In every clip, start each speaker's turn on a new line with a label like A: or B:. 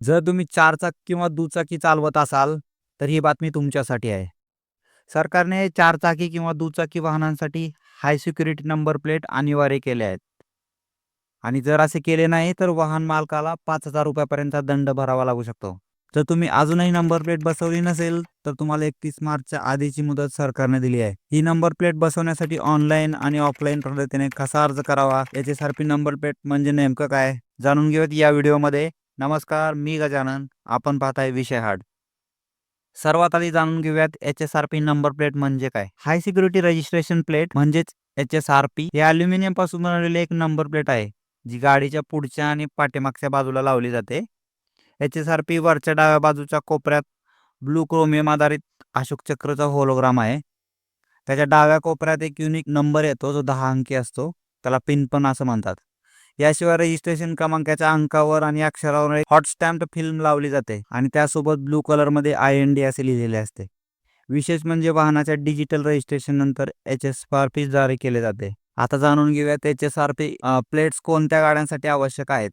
A: जर तुम्ही चारचाकी किंवा दुचाकी चालवत असाल तर ही बातमी तुमच्यासाठी आहे. सरकारने चारचाकी किंवा दुचाकी वाहनांसाठी हाय सिक्युरिटी नंबर प्लेट अनिवार्य केले आहेत. आणि जर असे केले नाही तर वाहन मालकाला पाच हजार रुपयापर्यंतचा दंड भरावा लागू शकतो. जर तुम्ही अजूनही नंबर प्लेट बसवली नसेल तर तुम्हाला एकतीस मार्चच्या आधीची मुदत सरकारने दिली आहे. ही नंबर प्लेट बसवण्यासाठी ऑनलाईन आणि ऑफलाईन पद्धतीने कसा अर्ज करावा याचे सारखी नंबर प्लेट म्हणजे नेमकं काय जाणून घेऊयात या व्हिडिओमध्ये नमस्कार मी गजानन. आपण पाहताय विषय हार्ड. सर्वात आधी जाणून घेऊयात H S R P number plate म्हणजे काय? हाय सिक्युरिटी रजिस्ट्रेशन प्लेट म्हणजेच एच एस आर पी हे अल्युमिनियमपासून बनवलेली एक नंबर प्लेट आहे जी गाडीच्या पुढच्या आणि पाठीमागच्या बाजूला लावली जाते. एच एस आर पी वरच्या डाव्या बाजूच्या कोपऱ्यात ब्लू क्रोमियम आधारित अशोक चक्रचा होलोग्राम आहे. त्याच्या डाव्या कोपऱ्यात एक युनिक नंबर येतो जो दहा अंकी असतो. त्याला पिन पण असं म्हणतात. याशिवाय रजिस्ट्रेशन क्रमांकाच्या अंकावर आणि अक्षरावर हॉट स्टॅम्प फिल्म लावली जाते आणि त्यासोबत ब्लू कलरमध्ये आय एन डी असे लिहिलेले असते. विशेष म्हणजे वाहनाच्या डिजिटल रजिस्ट्रेशन नंतर एच एस आर पी जारी केले जाते. आता जाणून घेऊयात H S R P plates कोणत्या गाड्यांसाठी आवश्यक आहेत?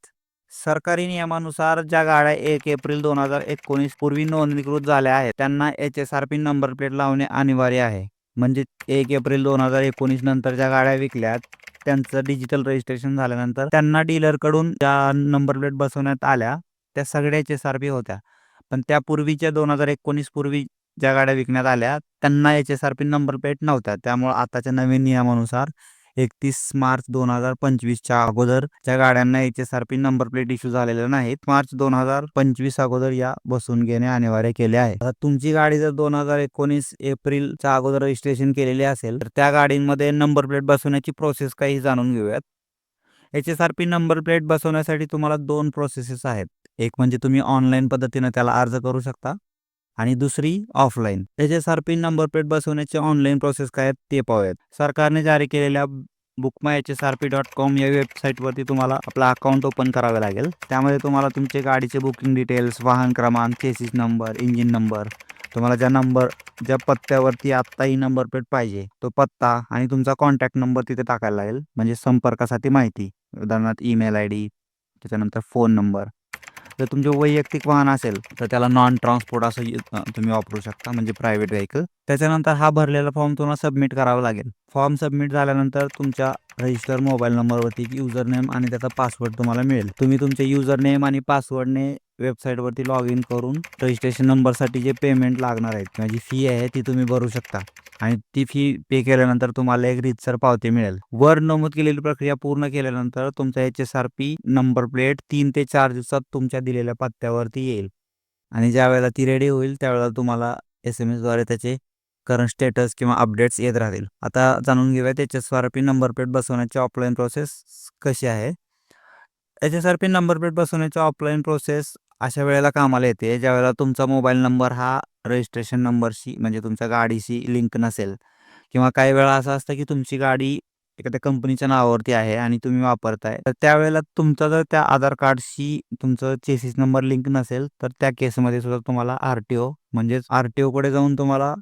A: सरकारी नियमानुसार ज्या गाड्या एक एप्रिल दोन हजार एकोणीस पूर्वी नोंदणीकृत झाल्या आहेत त्यांना H S R P number plate लावणे अनिवार्य आहे. म्हणजे एक एप्रिल दोन हजार एकोणीस नंतर ज्या गाड्या विकल्यात त्यांचं डिजिटल रजिस्ट्रेशन झाल्यानंतर त्यांना डीलरकडून ज्या नंबर प्लेट बसवण्यात आल्या त्या सगळ्या एच एस आर पी होत्या. पण त्यापूर्वीच्या दोन हजार एकोणीस पूर्वी ज्या गाड्या विकण्यात आल्या त्यांना H S R P number plate नव्हत्या. त्यामुळे आताच्या नवीन नियमानुसार एकतीस मार्च दोन हजार पंचवीसच्या अगोदर ज्या गाड्यांना H S R P number plate issue झालेल्या नाहीत मार्च दोन हजार पंचवीस अगोदर या बसून घेणे अनिवार्य केले आहे. तुमची गाडी जर दोन हजार एकोणीस एप्रिलच्या अगोदर रजिस्ट्रेशन केलेली असेल तर त्या गाडींमध्ये नंबर प्लेट बसवण्याची प्रोसेस काही जाणून घेऊयात. H S R P number plate बसवण्यासाठी तुम्हाला दोन प्रोसेसेस आहेत. एक म्हणजे तुम्ही ऑनलाईन पद्धतीने त्याला अर्ज करू शकता आणि दुसरी offline H S R P number plate बसवण्याची ऑनलाईन प्रोसेस काय आहेत ते पाहूयात. सरकारने जारी केलेल्या book my H S R P dot com या वेबसाईटवरती तुम्हाला आपलं अकाउंट ओपन करावे लागेल. त्यामध्ये तुम्हाला तुमचे गाडीचे बुकिंग डिटेल्स वाहन क्रमांक चेसिस नंबर इंजिन नंबर तुम्हाला ज्या नंबर ज्या पत्त्यावरती आत्ताही नंबर प्लेट पाहिजे तो पत्ता आणि तुमचा कॉन्टॅक्ट नंबर तिथे टाकायला लागेल. म्हणजे संपर्कासाठी माहिती. उदाहरणार्थ ईमेल आय डी त्याच्यानंतर फोन नंबर जर तुमचे वैयक्तिक वाहन असेल तर त्याला नॉन ट्रान्सपोर्ट असं तुम्ही वापरू शकता म्हणजे प्रायव्हेट व्हेकल त्याच्यानंतर हा भरलेला फॉर्म तुम्हाला सबमिट करावा लागेल. फॉर्म सबमिट झाल्यानंतर तुमच्या रजिस्टर मोबाईल नंबरवरती युजर नेम आणि त्याचा पासवर्ड तुम्हाला मिळेल. तुम्ही तुमचे युजर नेम आणि पासवर्डने वेबसाईटवरती लॉग इन करून रजिस्ट्रेशन नंबरसाठी जे पेमेंट लागणार आहेत किंवा जी फी आहे ती तुम्ही भरू शकता. आणि ती फी पे केल्यानंतर तुम्हाला एक रितसर पावती मिळेल. वर नमूद केलेली प्रक्रिया पूर्ण केल्यानंतर तुमचा H S R P number plate तीन ते चार दिवसात तुमच्या दिलेल्या पत्त्यावरती येईल. आणि ज्या वेळेला ती रेडी होईल त्यावेळेला तुम्हाला एस एम एसद्वारे त्याचे करंट स्टेटस किंवा अपडेट्स येत राहतील. आता जाणून घेऊयात H S R P number plate बसवण्याची ऑफलाईन प्रोसेस कशी आहे. H S R P number plate बसवण्याची ऑफलाईन प्रोसेस अशा वेळेला कामाला येते. ज्या वेळेला तुमचा मोबाईल नंबर हा रजिस्ट्रेशन नंबरशी म्हणजे तुमच्या गाडीशी लिंक नसेल किंवा काही वेळा असं असतं की तुमची गाडी एखाद्या कंपनीच्या नावावरती आहे आणि तुम्ही वापरताय तर त्यावेळेला तुमचा जर त्या आधार कार्डशी तुमचं चेसिस नंबर लिंक नसेल तर त्या केसमध्ये सुद्धा तुम्हाला आर टी ओ म्हणजेच आर टी ओकडे जाऊन तुम्हाला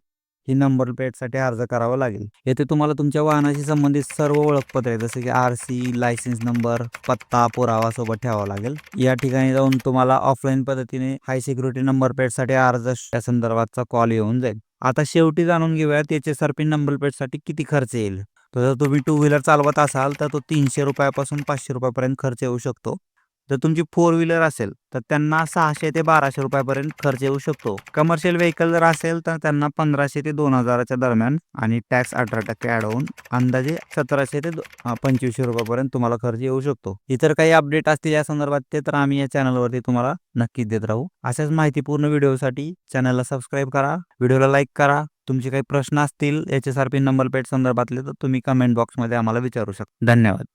A: ही नंबर प्लेटसाठी अर्ज करावा लागेल. येथे तुम्हाला तुमच्या वाहनाशी संबंधित सर्व ओळखपत्रे जसे की आर सी लायसन्स नंबर पत्ता पुरावा सोबत ठेवावा लागेल. या ठिकाणी जाऊन तुम्हाला ऑफलाईन पद्धतीने हाय सिक्युरिटी नंबर प्लेटसाठी अर्ज त्या संदर्भातचा कॉल येऊन जाईल. आता शेवटी जाणून घेऊयात याचे एस नंबर प्लेटसाठी किती खर्च येईल? तर जर तुम्ही टू व्हीलर चालवत असाल तर तो तीनशे रुपयापासून पाचशे रुपयापर्यंत खर्च येऊ शकतो. जर तुमची फोर व्हीलर असेल तर त्यांना सहाशे ते बाराशे रुपयापर्यंत खर्च येऊ शकतो. कमर्शियल व्हेकल जर असेल तर त्यांना पंधराशे ते दोन हजाराच्या दरम्यान आणि टॅक्स अठरा टक्के ॲड होऊन अंदाजे सतराशे ते पंचवीसशे रुपयापर्यंत तुम्हाला खर्च येऊ शकतो. इतर काही अपडेट असतील या संदर्भात ते तर आम्ही या चॅनलवरती तुम्हाला नक्कीच देत राहू. अशाच माहितीपूर्ण व्हिडिओसाठी चॅनलला सबस्क्राईब करा व्हिडिओला लाईक करा. तुमचे काही प्रश्न असतील H S R P number plate संदर्भातले तर तुम्ही कमेंट बॉक्समध्ये आम्हाला विचारू शकता. धन्यवाद.